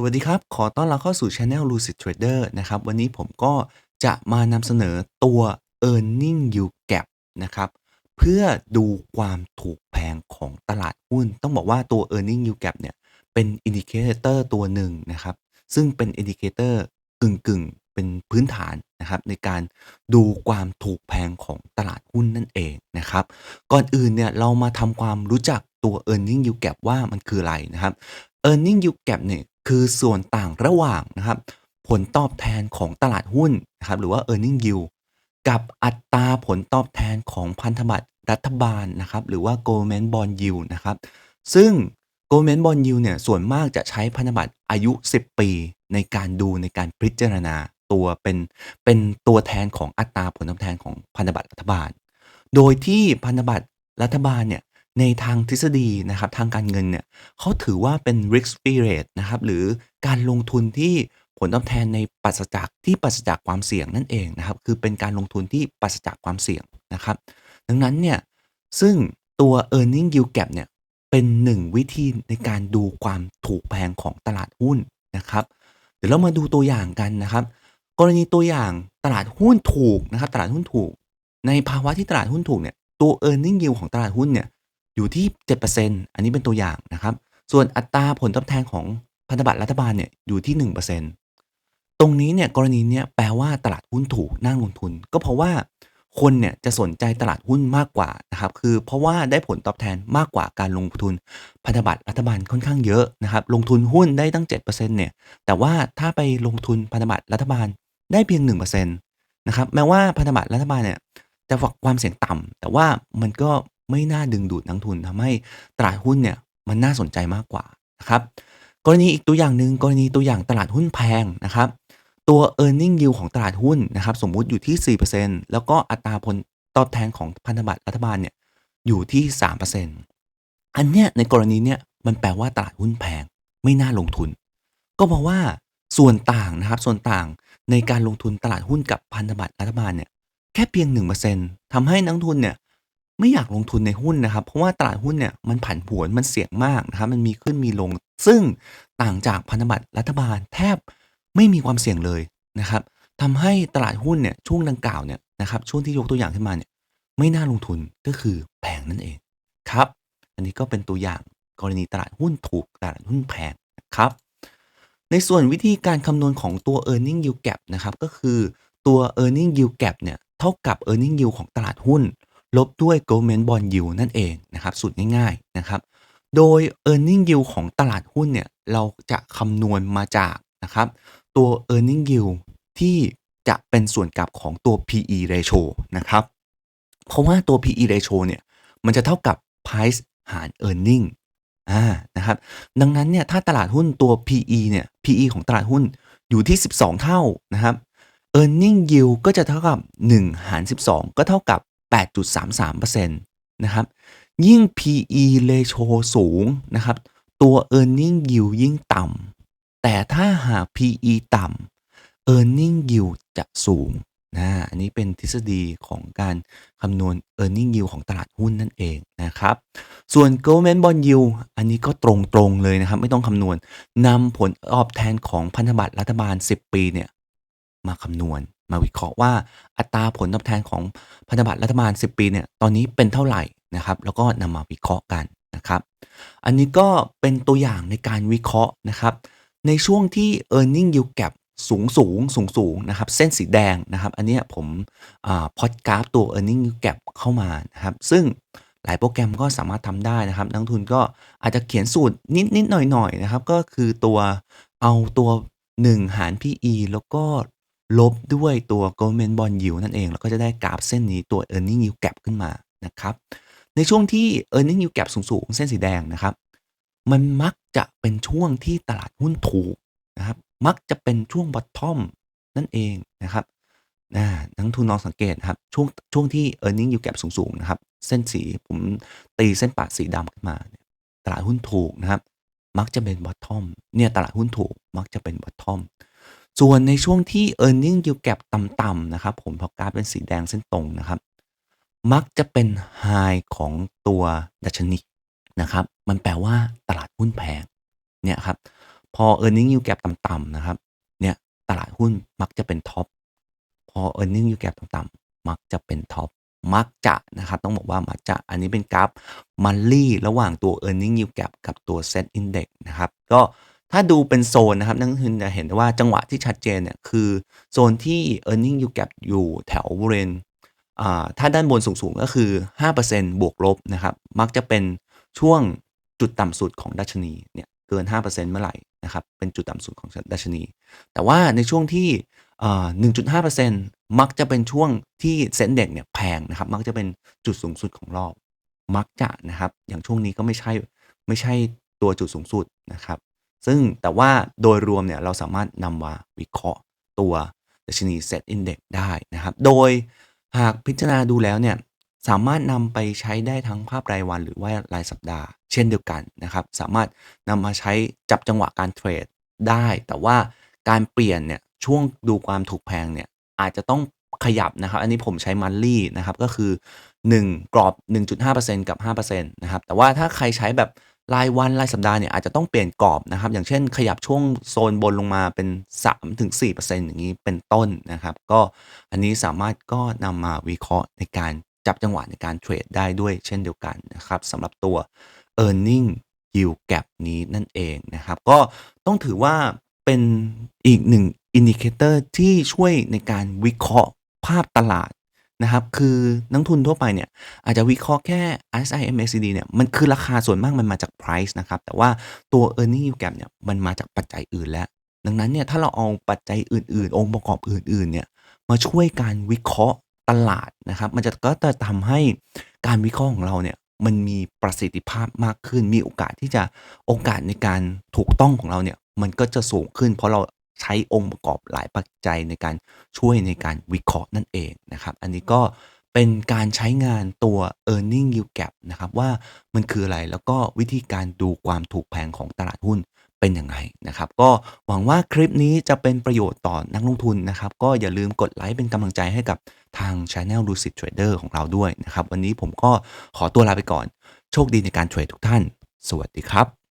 สวัสดีครับ ขอต้อนรับเข้าสู่ Channel Lucid Trader นะครับ วันนี้ผมก็จะมานำเสนอตัว Earning Yield Gap นะครับ เพื่อดูความถูกแพงของตลาดหุ้น ต้องบอกว่าตัว Earning Yield Gap เนี่ย เป็น Indicator ตัวหนึ่งนะครับ ซึ่งเป็น Indicator กึ่งๆเป็นพื้นฐานนะครับ ในการดูความถูกแพงของตลาดหุ้นนั่นเองนะครับ ก่อนอื่นเนี่ยเรามาทำความรู้จักตัว Earning Yield Gap ว่ามันคืออะไรนะครับ Earning Yield Gap เนี่ย คือส่วนต่างระหว่างนะครับผลตอบแทนของตลาดหุ้นนะครับหรือว่า Earning Yield กับอัตราผลตอบแทนของพันธบัตรรัฐบาลนะครับหรือว่า Government Bond Yield นะครับซึ่ง Government Bond Yield เนี่ยส่วนมากจะใช้พันธบัตรอายุ 10 ปีในการดูในการพิจารณาตัวเป็นเป็นตัวแทนของอัตราผลตอบแทนของพันธบัตรรัฐบาล โดยที่พันธบัตรรัฐบาลเนี่ย ในทางทฤษฎีนะครับทางการเงินเนี่ยเขาถือว่าเป็น risk free rate นะครับหรือการลงทุนที่ผลตอบแทนในปราศจากที่ปราศจากความเสี่ยงนั่นเองนะครับคือเป็นการลงทุนที่ปราศจากความเสี่ยงนะครับ ดังนั้นเนี่ยซึ่งตัว earning yield gap เนี่ยเป็นหนึ่งวิธีในการดูความถูกแพงของตลาดหุ้นนะครับ เดี๋ยวเรามาดูตัวอย่างกันนะครับ กรณีตัวอย่างตลาดหุ้นถูกนะครับ ตลาดหุ้นถูก ในภาวะที่ตลาดหุ้นถูกเนี่ยตัว earning yield ของตลาดหุ้นเนี่ย อยู่ที่ 7%อันนี้เป็นตัวอย่างนะครับ ส่วนอัตราผลตอบแทนของพันธบัตรรัฐบาลเนี่ยอยู่ที่ 1%ตรงนี้เนี่ยกรณีเนี้ยแปลว่าตลาดหุ้นถูกน่าลงทุน ก็เพราะว่าคนเนี่ยจะสนใจตลาดหุ้นมากกว่านะครับ คือเพราะว่าได้ผลตอบแทนมากกว่าการลงทุนพันธบัตรรัฐบาลค่อนข้างเยอะนะครับ ลงทุนหุ้นได้ตั้ง 7%เนี่ย แต่ว่าถ้าไปลงทุนพันธบัตรรัฐบาลได้เพียง 1%นะครับ แม้ว่าพันธบัตรรัฐบาลเนี่ยจะฝักความเสี่ยงต่ำแต่ว่ามันก็ ไม่น่าดึงดูดนักทุนทำให้ตลาดหุ้นเนี่ยมันน่าสนใจมากกว่านะครับกรณีอีกตัวอย่างหนึ่งกรณีตัวอย่างตลาดหุ้นแพงนะครับตัว e a r n i n g yield ของตลาดหุ้นนะครับสมมุติอยู่ที่ 4%แล้วก็อัตราผลตอบแทนของพันธบัตรรัฐบาลเนี่ยอยู่ที่ 3%อันเนี้ยในกรณีเนี้ยมันแปลว่าตลาดหุ้นแพงไม่น่าลงทุน ก็เพราะว่าส่วนต่างนะครับส่วนต่างในการลงทุนตลาดหุ้นกับพันธบัตรรัฐบาลเนี่ยแค่เพียง 1%ทำให้นักทุนเนี่ย ไม่อยากลงทุนในหุ้นนะครับ เพราะว่าตลาดหุ้นเนี่ยมันผันผวนมันเสี่ยงมากนะครับมันมีขึ้นมีลง ซึ่งต่างจากพันธบัตรรัฐบาลแทบไม่มีความเสี่ยงเลยนะครับทำให้ตลาดหุ้นเนี่ยช่วงดังกล่าวเนี่ยนะครับช่วงที่ยกตัวอย่างขึ้นมาเนี่ยไม่น่าลงทุนก็คือแพงนั่นเองครับ อันนี้ก็เป็นตัวอย่างกรณีตลาดหุ้นถูกตลาดหุ้นแพงครับ ในส่วนวิธีการคำนวณของตัว e a r n i n g yield gap นะครับก็คือตัว e a r n i n g yield gap เนี่ยเท่ากับ e a r n i n g yield ของตลาดหุ้น ลบด้วย government bond yield นั่นเองนะครับสูตรง่ายๆนะครับ โดย earning yield ของตลาดหุ้นเนี่ย เราจะคำนวณมาจากนะครับ ตัว earning yield ที่จะเป็นส่วนกลับของตัว PE ratio นะครับ เพราะว่าตัว PE ratio เนี่ย มันจะเท่ากับ price หาร earning อ่านะครับ ดังนั้นเนี่ย ถ้าตลาดหุ้นตัว PE เนี่ย PE ของตลาดหุ้นอยู่ที่ 12 เท่านะครับ earning yield ก็จะเท่ากับ 1 หาร 12 ก็เท่ากับ 8.33%นะครับ ยิ่ง PE ratio สูงนะครับ ตัว earning yield ยิ่งต่ำ แต่ถ้าหาก PE ต่ำ earning yield จะสูงนะ อันนี้เป็นทฤษฎีของการคำนวณ earning yield ของตลาดหุ้นนั่นเองนะครับ ส่วน government bond yield อันนี้ก็ตรงๆเลยนะครับ ไม่ต้องคำนวณนำผลตอบแทนของพันธบัตรรัฐบาล 10 ปีเนี่ยมาคำนวณ มาวิเคราะห์ว่าอัตราผลตอบแทนของพันธบัตรรัฐบาล 10 ปีเนี่ยตอนนี้เป็นเท่าไหร่นะครับ แล้วก็นำมาวิเคราะห์กันนะครับ อันนี้ก็เป็นตัวอย่างในการวิเคราะห์นะครับ ในช่วงที่ e a r n i n g yield gap สูงสูงสูงสูงนะครับ เส้นสีแดงนะครับ อันนี้ผมพอดกราฟตัว e a r n i n g yield gap เข้ามานะครับ ซึ่งหลายโปรแกรมก็สามารถทำได้นะครับ นักทุนก็อาจจะเขียนสูตรนิดนิดหน่อยหน่อยนะครับ ก็คือตัวเอาตัว 1 หาร PE แล้วก็ ลบด้วยตัว government bond yield นั่นเองเราก็จะได้กราฟเส้นนี้ตัว earning yield gap ขึ้นมานะครับ ในช่วงที่ earning yield gap สูงๆ เส้นสีแดงนะครับ มันมักจะเป็นช่วงที่ตลาดหุ้นถูกนะครับ มักจะเป็นช่วง bottom นั่นเองนะครับนะนักทุนลองสังเกตครับ ช่วงช่วงที่ earning yield gap สูง ๆ นะครับ เส้นสีผมตีเส้นปาดสีดำขึ้นมา ตลาดหุ้นถูกนะครับ มักจะเป็น bottom เนี่ยตลาดหุ้นถูกมักจะเป็น bottom ส่วนในช่วงที่ e a r n i n g yield gap ต่ำๆนะครับ ผมพอกราฟเป็นสีแดงเส้นตรงนะครับ มักจะเป็น high ของตัวดัชนีนะครับ มันแปลว่าตลาดหุ้นแพงเนี่ยครับ พอ earning yield gap ต่ำๆนะครับ เนี่ยตลาดหุ้นมักจะเป็นท็อป พอ earning yield gap ต่ำๆมักจะเป็นท็อป มักจะนะครับต้องบอกว่ามักจะ อันนี้เป็นกราฟ monthly ระหว่างตัว earning yield gap กับตัว set index นะครับ ก็ ถ้าดูเป็นโซนนะครับนักลงทุนจะเห็นว่าจังหวะที่ชัดเจนเนี่ยคือโซนที่ earning yield gap อยู่แถวบริเวณอ่าถ้าด้านบนสูงๆ ก็คือ 5%บวกลบนะครับ มักจะเป็นช่วงจุดต่ำสุดของดัชนีเนี่ยเกิน 5%เมื่อไหร่นะครับ เป็นจุดต่ำสุดของดัชนี แต่ว่าในช่วงที่อ่า1.5%มักจะเป็นช่วงที่ Set Index เนี่ยแพงนะครับ มักจะเป็นจุดสูงสุดของรอบ มักจะนะครับ อย่างช่วงนี้ก็ไม่ใช่ไม่ใช่ตัวจุดสูงสุดนะครับ ซึ่งแต่ว่าโดยรวมเนี่ยเราสามารถนำมาวิเคราะห์ตัวดัชนี Set Index ได้นะครับ โดยหากพิจารณาดูแล้วเนี่ยสามารถนำไปใช้ได้ทั้งภาพรายวันหรือว่ารายสัปดาห์ เช่นเดียวกันนะครับ สามารถนำมาใช้จับจังหวะการเทรดได้ แต่ว่าการเปลี่ยนเนี่ยช่วงดูความถูกแพงเนี่ยอาจจะต้องขยับนะครับ อันนี้ผมใช้ monthly นะครับก็คือ 1 กรอบ 1.5%กับ 5%นะครับแต่ว่าถ้าใครใช้แบบ รายวันรายสัปดาห์เนี่ยอาจจะต้องเปลี่ยนกรอบนะครับ อย่างเช่นขยับช่วงโซนบนลงมาเป็น 3-4%อย่างงี้เป็นต้นนะครับ ก็อันนี้สามารถก็นำมาวิเคราะห์ในการจับจังหวะในการเทรดได้ด้วยเช่นเดียวกันนะครับสำหรับตัว earning yield gap นี้นั่นเองนะครับ ก็ต้องถือว่าเป็นอีกหนึ่ง indicator ที่ช่วยในการวิเคราะห์ภาพตลาด นะครับ คือนักทุนทั่วไปเนี่ยอาจจะวิเคราะห์แค่ RSI MACD เนี่ยมันคือราคาส่วนมากมันมาจาก price นะครับ แต่ว่าตัว earning yield gap เนี่ยมันมาจากปัจจัยอื่นแล้ว ดังนั้นเนี่ยถ้าเราเอาปัจจัยอื่น ๆ องค์ประกอบอื่น ๆ เนี่ยมาช่วยการวิเคราะห์ตลาดนะครับ มันจะก็จะทำให้การวิเคราะห์ของเราเนี่ยมันมีประสิทธิภาพมากขึ้น มีโอกาสที่จะโอกาสในการถูกต้องของเราเนี่ยมันก็จะสูงขึ้น เพราะเรา ใช้องค์ประกอบหลายปัจจัยในการช่วยในการวิเคราะห์นั่นเองนะครับ อันนี้ก็เป็นการใช้งานตัว earning yield gap นะครับว่ามันคืออะไรแล้วก็วิธีการดูความถูกแพงของตลาดหุ้นเป็นยังไงนะครับ ก็หวังว่าคลิปนี้จะเป็นประโยชน์ต่อนักลงทุนนะครับ ก็อย่าลืมกดไลก์เป็นกำลังใจให้กับทาง Channel Lucid Trader ของเราด้วยนะครับ วันนี้ผมก็ขอตัวลาไปก่อน โชคดีในการเทรดทุกท่าน สวัสดีครับ